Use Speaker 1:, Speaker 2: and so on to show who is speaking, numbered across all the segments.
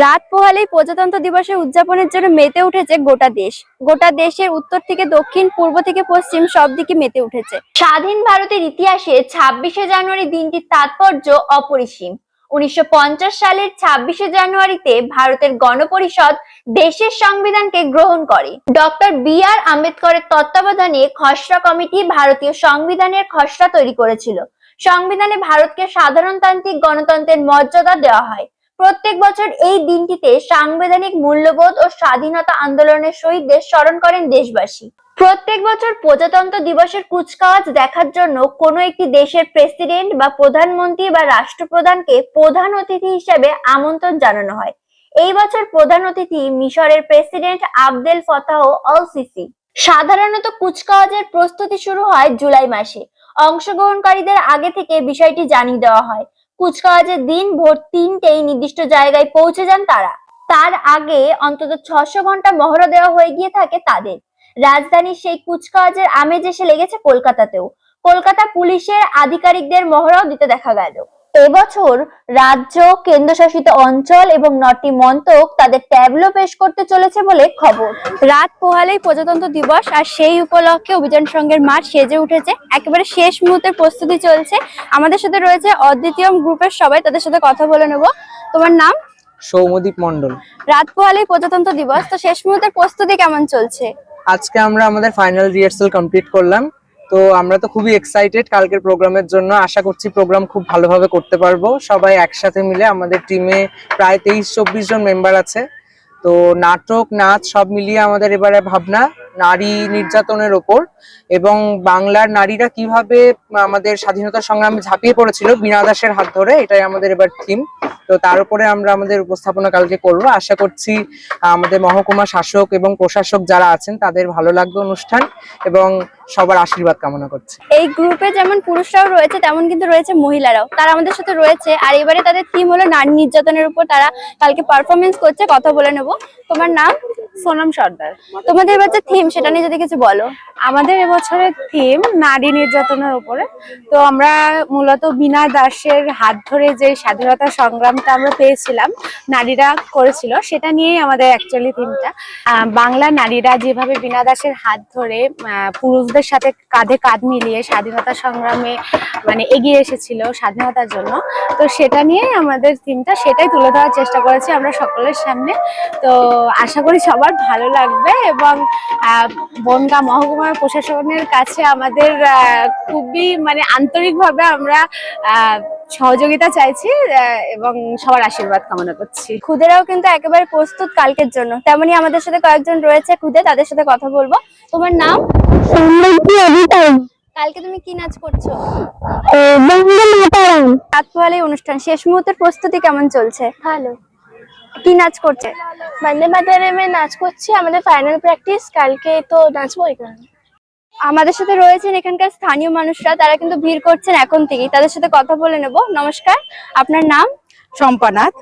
Speaker 1: রাত পোহালেই প্রজাতন্ত্র দিবসের উদযাপনের জন্য মেতে উঠেছে গোটা দেশ। গোটা দেশের উত্তর থেকে দক্ষিণ, পূর্ব থেকে পশ্চিম সব দিকে মেতে উঠেছে। স্বাধীন ভারতের ইতিহাসে ছাব্বিশে জানুয়ারি দিনটির তাৎপর্য অপরিসীম। উনিশশো পঞ্চাশ সালের ছাব্বিশে জানুয়ারিতে ভারতের গণপরিষদ দেশের সংবিধানকে গ্রহণ করে। ডক্টর বি আর আম্বেদকরের তত্ত্বাবধানে খসড়া কমিটি ভারতীয় সংবিধানের খসড়া তৈরি করেছিল। সংবিধানে ভারতকে সাধারণতান্ত্রিক গণতন্ত্রের মর্যাদা দেওয়া হয়। প্রত্যেক বছর এই দিনটিতে সাংবিধানিক মূল্যবোধ ও স্বাধীনতা আন্দোলনের শহীদদের স্মরণ করেন দেশবাসী। প্রত্যেক বছর প্রজাতন্ত্র দিবসের কুচকাওয়াজ দেখার জন্য কোনো একটি দেশের প্রেসিডেন্ট বা প্রধানমন্ত্রী বা রাষ্ট্রপ্রধানকে প্রধান অতিথি হিসেবে আমন্ত্রণ জানানো হয়। এই বছর প্রধান অতিথি মিশরের president Abdel Fattah al Sisi সাধারণত কুচকাওয়াজের প্রস্তুতি শুরু হয় জুলাই মাসে। অংশগ্রহণকারীদের আগে থেকে বিষয়টি জানিয়ে দেওয়া হয়। কুচকাওয়াজের দিন ভোর তিনটেই নির্দিষ্ট জায়গায় পৌঁছে যান তারা। তার আগে অন্তত ছশো ঘণ্টা মহড়া দেওয়া হয়ে গিয়ে থাকে তাদের। রাজধানীর সেই কুচকাওয়াজের আমেজ এসে লেগেছে কলকাতাতেও। কলকাতা পুলিশের আধিকারিকদের মহড়াও দিতে দেখা গেল। এবছর রাজ্য কেন্দ্রশাসিত অঞ্চল এবং নটি মন্ত্রক তাদের ট্যাবলো পেশ করতে চলেছে বলে খবর। রাত পোহালেই প্রজাতন্ত্র দিবস আর সেই উপলক্ষে অভিযান সংঘের মাঠ সেজে উঠেছে। একেবারে শেষ মুহূর্তের প্রস্তুতি চলছে। আমাদের সাথে রয়েছে অদ্বিতীয় গ্রুপের সবাই তাদের সাথে কথা বলে নেব। তোমার নাম?
Speaker 2: সৌমদীপ মন্ডল
Speaker 1: রাত পোহালেই প্রজাতন্ত্র দিবস। তো শেষ মুহূর্তের প্রস্তুতি কেমন চলছে?
Speaker 2: আজকে আমরা আমাদের ফাইনাল রিহার্সাল কমপ্লিট করলাম। তো আমরা তো খুবই এক্সাইটেড কালকের প্রোগ্রামের জন্য। আশা করছি প্রোগ্রাম খুব ভালোভাবে করতে পারব। সবাই একসাথে মিলে আমাদের টিমে প্রায় তেইশ চব্বিশ জন মেম্বার আছে। তো নাটক, নাচ সব মিলিয়ে আমাদের এবারে ভাবনা। নারী নির্যাতনের ওপর এবং বাংলার নারীরা কীভাবে আমাদের স্বাধীনতা সংগ্রামে ঝাঁপিয়ে পড়েছিল বিনা দাসের হাত ধরে এটাই আমাদের এবার থিম তো তার উপরে আমরা আমাদের উপস্থাপনা কালকে করব। আশা করছি আমাদের মহকুমা শাসক এবং প্রশাসক যারা আছেন তাদের ভালো লাগবে অনুষ্ঠান এবং সবার আশীর্বাদ কামনা করছি।
Speaker 1: এই গ্রুপে যেমন পুরুষরাও রয়েছে তেমন কিন্তু রয়েছে মহিলারাও। তারা আমাদের সাথে রয়েছে আর এবারে তাদের থিম হলো নারী নির্যাতনের উপর। তারা কালকে পারফরমেন্স করছে কথা বলে নেব। তোমার নাম?
Speaker 3: সোনাম সর্দার।
Speaker 1: তোমাদের এবার যে থিম সেটা নিয়ে যদি কিছু বলো?
Speaker 3: আমাদের এবছরের থিম নারী নির্যাতনের উপরে তো আমরা মূলত বিনা দাসের হাত ধরে যে স্বাধীনতা সংগ্রামটা আমরা পেয়েছিলাম, নারীরা করেছিল, সেটা নিয়েই আমাদের অ্যাকচুয়ালি থিমটা বাংলা নারীরা যেভাবে বিনা দাসের হাত ধরে পুরুষদের সাথে কাঁধে কাঁধ মিলিয়ে স্বাধীনতা সংগ্রামে মানে এগিয়ে এসেছিল স্বাধীনতার জন্য, তো সেটা নিয়েই আমাদের থিমটা সেটাই তুলে ধরার চেষ্টা করেছি আমরা সকলের সামনে। তো আশা করি সবার ভালো লাগবে এবং বনগা মহকুমার প্রশাসনের কাছে আমাদের আহ, খুবই মানে আন্তরিকভাবে আমরা আহ, সহযোগিতা চাইছি আহ, এবং সবার আশীর্বাদ কামনা করছি।
Speaker 1: খুদেরাও কিন্তু একেবারে প্রস্তুত কালকের জন্য। তেমনি আমাদের সাথে কয়েকজন রয়েছে খুদে তাদের সাথে কথা বলব। তোমার নাম? কালকে তুমি কি নাচ করছ? রাত অনুষ্ঠান শেষ মুহূর্তের প্রস্তুতি কেমন চলছে?
Speaker 4: ভালো।
Speaker 1: কি নাচ করছে?
Speaker 4: বন্দে মাতারামে নাচ করছি আমাদের ফাইনাল প্র্যাকটিস কালকে তো নাচবো এখানে। কারণে
Speaker 1: আমাদের সাথে রয়েছেন এখানকার স্থানীয় মানুষরা তারা কিন্তু ভিড় করছেন এখন থেকেই। তাদের সাথে কথা বলে নেব। নমস্কার আপনার নাম?
Speaker 5: সম্পানাথ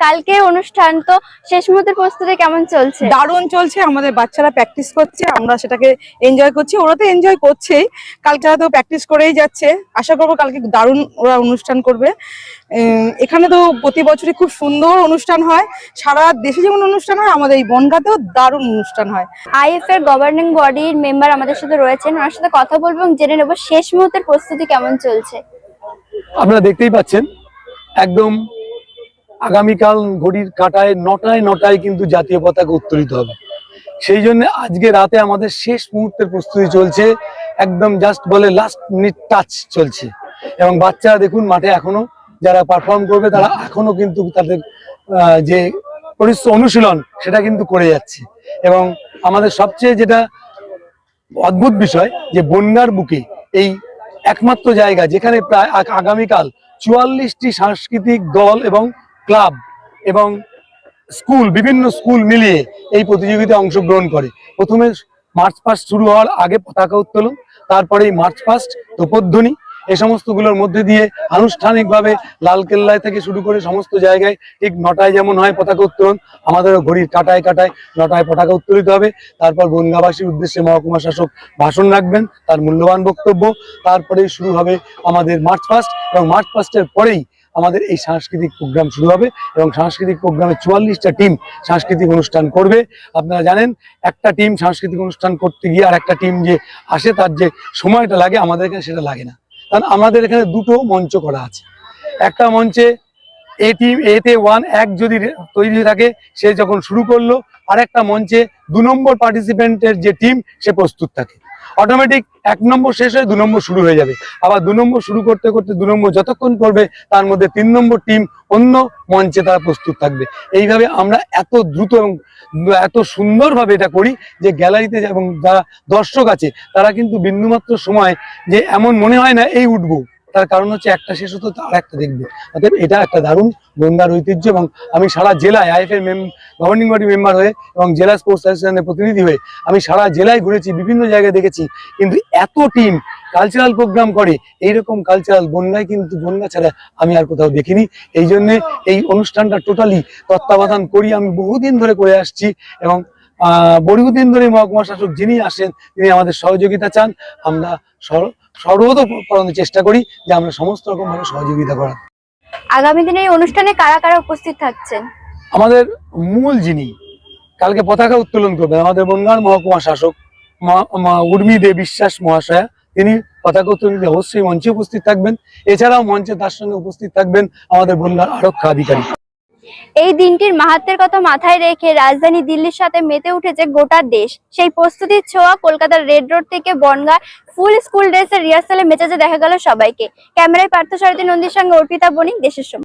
Speaker 1: কালকে অনুষ্ঠান তো শেষ মুহূর্তের প্রস্তুতি কেমন চলছে?
Speaker 5: দারুণ চলছে আমাদের বাচ্চারা প্র্যাকটিস করছে আমরা সেটাকে এনজয় করছি ওরা তো এনজয় করছেই কালকে হয়তো প্র্যাকটিস করেই যাচ্ছে আশা করব কালকে দারুণ ওরা অনুষ্ঠান করবে। উম, এখানে তো প্রতি বছরই খুব সুন্দর অনুষ্ঠান হয় সারা দেশে যেমন অনুষ্ঠান হয় আমাদের এই বনগাতেও দারুণ অনুষ্ঠান হয়।
Speaker 1: আইএফ এর গভর্নিং বডির মেম্বার আমাদের সাথে রয়েছেন ওনার সাথে কথা বলব এবং জেনে নেব শেষ মুহূর্তের প্রস্তুতি কেমন চলছে।
Speaker 6: আপনারা দেখতেই পাচ্ছেন একদম আগামীকাল ঘড়ির কাটায়, নটায় নটায় কিন্তু জাতীয় পতাকা উত্তোলিত হবে। সেই জন্য আজকে রাতে আমাদের শেষ মুহূর্তের প্রস্তুতি চলছে, একদম জাস্ট বলে লাস্ট মিনিট টাচ চলছে। এবং বাচ্চারা দেখুন, মাঠে এখনও যারা পারফর্ম করবে, তারা এখনও কিন্তু তাদের যে পরিশ্রম, অনুশীলন, সেটা কিন্তু করে যাচ্ছে। এবং আমাদের সবচেয়ে যেটা অদ্ভুত বিষয়, যে বন্যার বুকে এই একমাত্র জায়গা, যেখানে প্রায় আগ- আগামীকাল চুয়াল্লিশটি সাংস্কৃতিক দল এবং ক্লাব এবং স্কুল, বিভিন্ন স্কুল মিলিয়ে এই প্রতিযোগিতায় অংশগ্রহণ করে। প্রথমে মার্চ পাস্ট শুরু হওয়ার আগে পতাকা উত্তোলন, তারপরেই মার্চ পাস্ট তোপধ্বনি এই সমস্তগুলোর মধ্যে দিয়ে আনুষ্ঠানিকভাবে লালকেল্লায় থেকে শুরু করে সমস্ত জায়গায় ঠিক নটায় যেমন হয় পতাকা উত্তোলন, আমাদেরও ঘড়ির কাটায় কাটায় নটায় পতাকা উত্তোলিত হবে। তারপর বনগাবাসীর উদ্দেশ্যে মহকুমা শাসক ভাষণ রাখবেন, তার মূল্যবান বক্তব্য। তারপরেই শুরু হবে আমাদের মার্চ পাস্ট এবং মার্চ পাস্টের পরেই আমাদের এই সাংস্কৃতিক প্রোগ্রাম শুরু হবে এবং সাংস্কৃতিক প্রোগ্রামে চুয়াল্লিশটা টিম সাংস্কৃতিক অনুষ্ঠান করবে। আপনারা জানেন, একটা টিম সাংস্কৃতিক অনুষ্ঠান করতে গিয়ে আর একটা টিম যে আসে, তার যে সময়টা লাগে, আমাদের এখানে সেটা লাগে না। কারণ আমাদের এখানে দুটো মঞ্চ করা আছে। একটা মঞ্চে এ টিম, এতে ওয়ান, এক যদি তৈরি থাকে, সে যখন শুরু করল আর একটা মঞ্চে দু নম্বর পার্টিসিপেন্টের যে টিম, সে প্রস্তুত থাকে। অটোমেটিক এক নম্বর শেষ হয়ে দু নম্বর শুরু হয়ে যাবে। আবার দু নম্বর শুরু করতে করতে দু নম্বর যতক্ষণ করবে তার মধ্যে তিন নম্বর টিম অন্য মঞ্চে তারা প্রস্তুত থাকবে। এইভাবে আমরা এত দ্রুত এবং এত সুন্দরভাবে এটা করি যে গ্যালারিতে এবং যারা দর্শক আছে, তারা কিন্তু বিন্দুমাত্র সময় যে এমন মনে হয় না, এই উঠবো। তার কারণ হচ্ছে একটা শেষ হতো, তার একটা দেখবে। অতএব এটা একটা দারুণ, গন্ডার ঐতিহ্য এবং আমি সারা জেলায় আইএফ এর গভর্নিং বডি মেম্বার হয়ে এবং জেলা স্পোর্টস অ্যাসোসিয়েশনের প্রতিনিধি হয়ে আমি সারা জেলায় ঘুরেছি, বিভিন্ন জায়গায় দেখেছি। কিন্তু এত টিম কালচারাল প্রোগ্রাম করে, এইরকম কালচারাল বন্যায় কিন্তু বন্যা ছাড়া আমি আর কোথাও দেখিনি। এই জন্যে এই অনুষ্ঠানটা টোটালি তত্ত্বাবধান করি। আমি বহুদিন ধরে করে আসছি এবং, আহ, বহুদিন ধরে মহকুমা শাসক যিনি আসেন তিনি আমাদের সহযোগিতা চান। আমরা চেষ্টা করি যে আমরা সমস্ত রকম ভাবে সহযোগিতা করার।
Speaker 1: আগামী দিনে এই অনুষ্ঠানে কারা কারা উপস্থিত থাকছেন?
Speaker 6: আমাদের মূল যিনি কালকে পতাকা উত্তোলন করবেন আমাদের বনগাঁর মহকুমা শাসক মা- মা উর্মি দে বিশ্বাস মহাশয়া তিনি পতাকা উত্তোলন অবশ্যই মঞ্চে উপস্থিত থাকবেন। এছাড়াও মঞ্চে তার সঙ্গে উপস্থিত থাকবেন আমাদের বনগাঁর আরক্ষা আধিকারিক।
Speaker 1: এই দিনটির মাহাত্মের কথা মাথায় রেখে রাজধানী দিল্লির সাথে মেতে উঠেছে গোটা দেশ। সেই প্রস্তুতির ছোঁয়া কলকাতার রেড রোড থেকে বনগা ফুল স্কুল ড্রেসের রিহার্সালে মেচেছে দেখা গেল সবাইকে। ক্যামেরায় পার্থ সারথী, নন্দীর সঙ্গে অর্পিতা বণিক, দেশের সময়